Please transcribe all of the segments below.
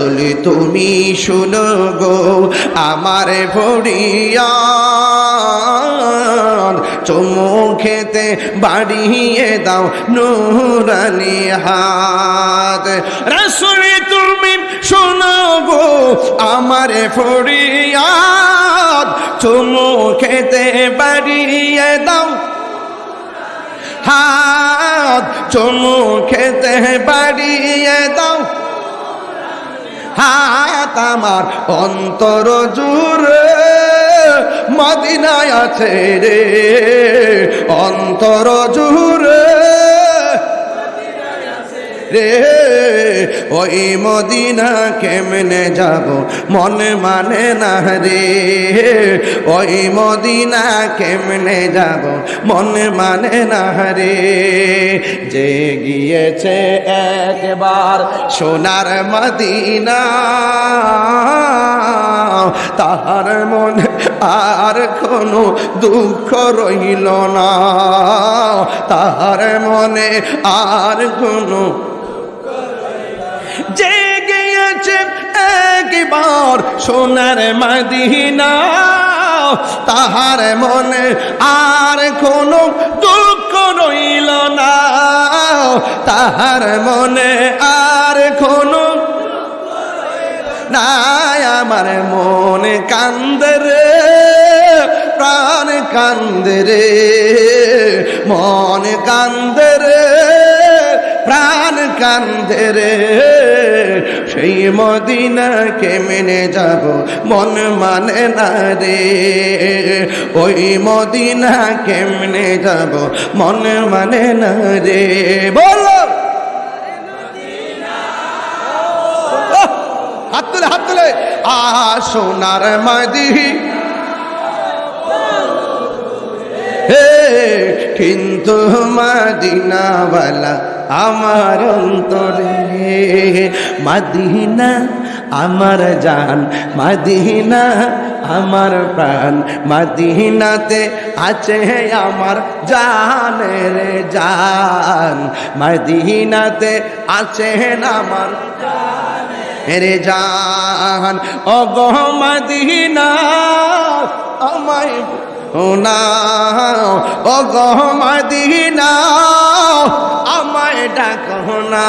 রসুলি, তুমি শুনো গো, আমার ভরিয়া চুমু খেতে বাড়িয়ে দাও নুরানি হাত। রসুলি, তুমি শোনো গো, আমার ফরিয়াদ চুমু খেতে বাড়িয়ে দাও হাত। চুমু খেতে বাড়িয়ে দাও হাত আমার অন্তর জুড়ে মদিনায় আছে রে অন্তর জুড়ে। রে, ওই মদিনা কেমনে যাব? মনে মানে না রে, ওই মদিনা কেমনে যাব? মনে মানে না রে, যে গিয়েছে একবার সোনার মদিনা, তাহার মনে আর কোনো দুঃখ রইল না। তাহার মনে আর কোনো যে গিয়েছে একবার সোনার মদিনা। তাহার মনে আর কোনো দুঃখ রইল না। তাহার মনে আর কোনো নাই। আমার মন কান্দে রে, প্রাণ কান্দে রে, মন কান্দে রে, প্রাণ কান্দে রে। সেই মদিনা কেমনে যাব, মন মানে না রে। ওই মদিনা কেমনে যাব, মন মানে না রে। বলো! হাত তুলে হাত তুলে। আ, সোনার কিন্তু মাদিনাওয়ালা আমার অন্তরে। মাদিনা, আমার জান। মাদিনা, আমার প্রাণ। মাদিনাতে আছে আমার জানের জান। মাদিনাতে আছে আমার রে জান। অগহ মাদিনা, আমায় না। অগহ মাদিনা আমায় ডাকো না।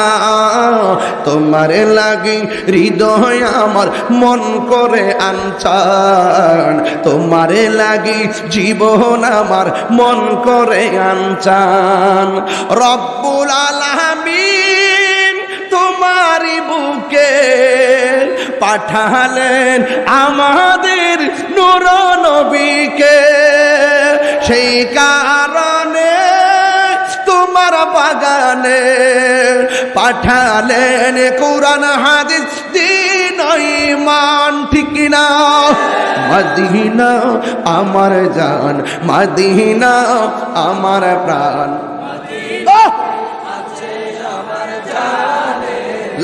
তোমার লাগি হৃদয় আমার মন করে আনচান। তোমার লাগি জীবন আমার মন করে আনচান। রব্বুল আলামিন তোমারই বুকে পাঠালেন আমাদের নূর নবীকে। সেই কারণে বাগানে পাঠালেন কোরআন হাদিস দিন ইমান ঠিক না মদিনা আমার জান মদিনা আমার প্রাণ। আহ!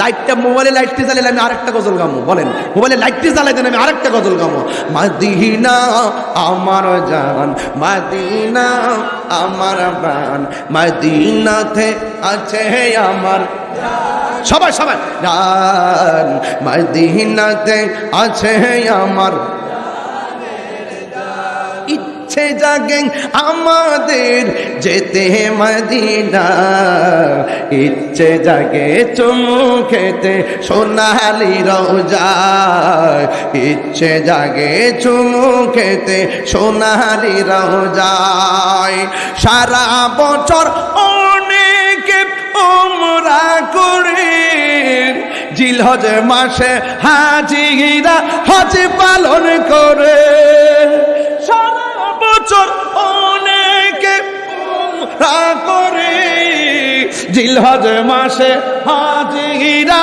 লাইটটা মোবাইলে লাইটটি জ্বালালে আমি আরেকটা গজল গামো, বলেন। মোবাইলে লাইটটি জ্বালাই আমি আরেকটা গজল গামো। মাদিনা, আমার জান, মাদিনা, আমার প্রাণ। মাদিনাতে আছে আমার সবাই সবাই। জান, মাদিনাতে আছে আমার ইচ্ছে জাগে আমাদের যেতে মদিনা। ইচ্ছে জাগে চুমু খেতে সোনালি রোজা ইচ্ছে জাগে চুমু খেতে সোনালি রোজায় সারা বছর অনেকে ওমরা করে জিলহজ মাসে হাজিরা হজ পালন করে সারা বছর অনেকে করে। জিলহজ মাসে হাজিরা।